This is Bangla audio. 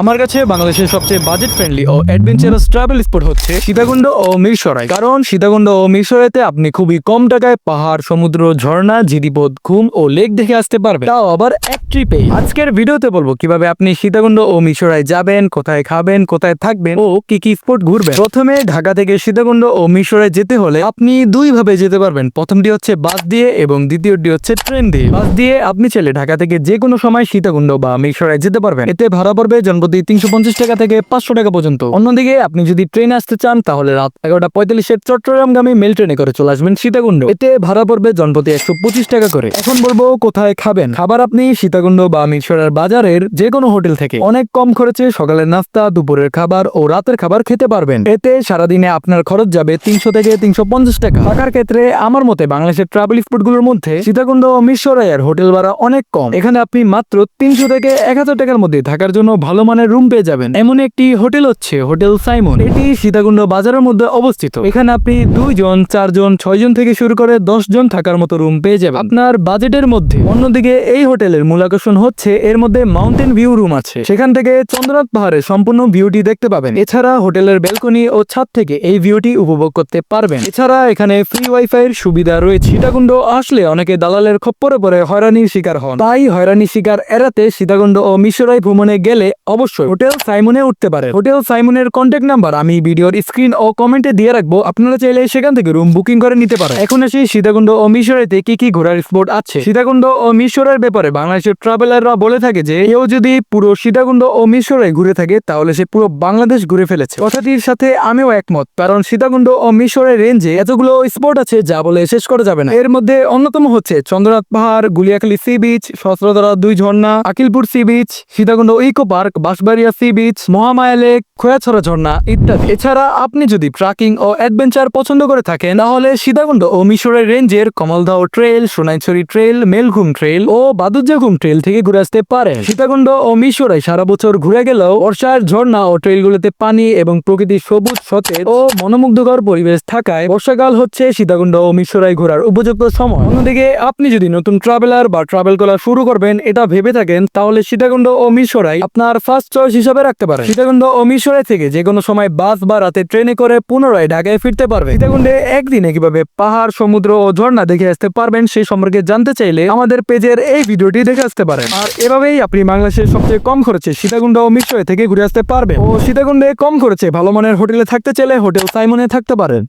আমার কাছে বাংলাদেশের সবচেয়ে বাজেট ফ্রেন্ডলি ও অ্যাডভেঞ্চারাস ট্রাভেল স্পট হচ্ছে সীতাকুণ্ড ও মিরসরাই। কারণ সীতাকুণ্ড ও মিরসরাইতে আপনি খুবই কম টাকায় পাহাড়, সমুদ্র, ঝর্ণা, জিরিপথ, ঘুম ও লেক দেখে আসতে পারবেন। তাও আবার এক ট্রিপে আজকের ভিডিওতে বলব কীভাবে আপনি সীতাকুণ্ড ও মিরসরাই যাবেন, কোথায় খাবেন, কোথায় থাকবেন ও কি কি স্পট ঘুরবেন। প্রথমে ঢাকা থেকে সীতাকুণ্ড ও মিরসরাই যেতে হলে আপনি দুই ভাবে যেতে পারবেন। প্রথমটি হচ্ছে বাস দিয়ে এবং দ্বিতীয়টি হচ্ছে ট্রেন দিয়ে। বাস দিয়ে আপনি চাইলে ঢাকা থেকে যে কোনো সময় সীতাকুণ্ড বা মিরসরাই যেতে পারবেন। এতে ভাড়া পড়বে জনপ্রতি তিনশো পঞ্চাশ টাকা থেকে পাঁচশো টাকা পর্যন্ত। অন্যদিকে আপনি যদি ট্রেনে আসতে চান, তাহলে রাত এগারোটা পঁয়তাল্লিশের চট্টগ্রামগামী মেল ট্রেনে করে চলে আসবেন সীতাকুণ্ড। এতে ভাড়া পড়বে জনপ্রতি একশো পঁচিশ টাকা করে। এখন বলব কোথায় খাবেন? খাবার আপনি সীতাকুণ্ড বা মিরসরার বাজারের যে কোনো হোটেল থেকে। অনেক কম খরচে সকালের নাস্তা, দুপুরের খাবার ও রাতের খাবার খেতে পারবেন। এতে সারাদিনে আপনার খরচ যাবে তিনশো থেকে তিনশো পঞ্চাশ টাকা। থাকার ক্ষেত্রে আমার মতে বাংলাদেশের ট্রাভেল স্পটগুলোর মধ্যে সীতাকুণ্ড ও মিরসরাইয়ের হোটেল ভাড়া অনেক কম। এখানে আপনি মাত্র তিনশো থেকে এক হাজার টাকার মধ্যে থাকার জন্য ভালো মানের রুম পেয়ে যাবেন। এমন একটি হোটেল হচ্ছে হোটেল সাইমন এটি সীতাকুণ্ড বাজারের মধ্যে অবস্থিত। এখানে আপনি দুইজন, চারজন, ছয়জন থেকে শুরু করে জন থাকার মতো রুম পেয়ে যাবেন। আপনার বাজেটের মধ্যে। অন্যদিকে এই হোটেলের মূল আকর্ষণ হচ্ছে, এর মধ্যে মাউন্টেন ভিউ রুম আছে। সেখান থেকে চন্দ্রনাথ পাহাড়ের সম্পূর্ণ ভিউটি দেখতে পাবেন। এছাড়া হোটেলের ব্যালকনি ও ছাদ থেকে এই ভিউটি উপভোগ করতে পারবেন। এছাড়া এখানে ফ্রি ওয়াইফাই এর সুবিধা রয়েছে। সীতাকুণ্ড আসলে অনেকে দালালের খপ্পরে পরে হয়রানির শিকার হন। তাই হয়রানির শিকার এড়াতে সীতাকুণ্ড ও মিশরাই ভ্রমণে গেলে অবশ্যই। হোটেল সাইমনে উঠতে পারে। হোটেল সাইমনের কন্ট্যাক্ট নাম্বার আমি ভিডিওর স্ক্রিন ও কমেন্টে দিয়ে রাখব। আপনারা চাইলে সেখান থেকে রুম বুকিং করে নিতে পারেন। এখন আসি সীতাকুণ্ড ও মিশরেতে কি কি ঘোরার স্পট আছে? সীতাকুণ্ড ও মিশরের ব্যাপারে বাংলাদেশের ট্রাভেলাররা বলে থাকে যে, কেউ যদি পুরো সীতাকুণ্ড ও মিশরে ঘুরে থাকে, তাহলে সে পুরো বাংলাদেশ ঘুরে ফেলেছে। কথাটির সাথে আমিও একমত, কারণ সীতাকুণ্ড ও মিশরের রেঞ্জে এতগুলো স্পট আছে যা বলে শেষ করা যাবে না। এর মধ্যে অন্যতম হচ্ছে চন্দ্রনাথ পাহাড়, গুলিয়াখালী সি বিচ সহস্রধরা দুই ঝর্ণা, Akilpur sea beach Sitakunda eco park Banshbaria sea beach, Mahamaya lake, Khoiyachora ঝর্ণা ইত্যাদি। এছাড়া আপনি যদি ট্রাকিং ও অ্যাডভেঞ্চার পছন্দ করে থাকেন, তাহলে সীতাকুণ্ড ও মিশরের রেঞ্জের Komoldah trail, Sonaichhari trail, Melghum trail ও বাদুজ্জাঘুম ট্রেল থেকে ঘুরে আসতে পারে সীতাকুণ্ড ও মিশরে সারা বছর ঘুরে গেলেও বর্ষার ঝর্ণা ও ট্রেলগুলোতে পানি এবং প্রকৃতির সবুজ, সতেজ ও মনোমুগ্ধকর পরিবেশ থাকায় বর্ষাকাল হচ্ছে সীতাকুণ্ড ও মিশরাই ঘোরার উপযুক্ত সময়। অন্যদিকে আপনি যদি নতুন ট্রাভেলার বা ট্রাভেল করা শুরু করবেন, এটা ভেবে থাকেন, তাহলে সীতাকুণ্ড ও মিশরাই আপনার ফার্স্ট চয়েস হিসাবে রাখতে পারেন। সীতাকুণ্ড ও মিশরে থেকে যে কোনো সময় বাস বা রাতে ট্রেনে করে পুনরায় ঢাকায় ফিরতে পারবে সীতাকুণ্ডে একদিনে কীভাবে পাহাড়, সমুদ্র ও ঝর্ণা দেখে আসতে পারবেন সেই সম্পর্কে জানতে চাইলে আমাদের পেজের এই ভিডিওটি দেখে আসতে পারেন। আর এভাবেই আপনি বাংলাদেশের সবচেয়ে কম খরচে সীতাকুণ্ড ও মিশরে থেকে ঘুরে আসতে পারবেন। ও সীতাকুণ্ডে কম খরচে ভালো মানের হোটেলে থাকতে চাইলে হোটেল সাইমনে থাকতে পারেন।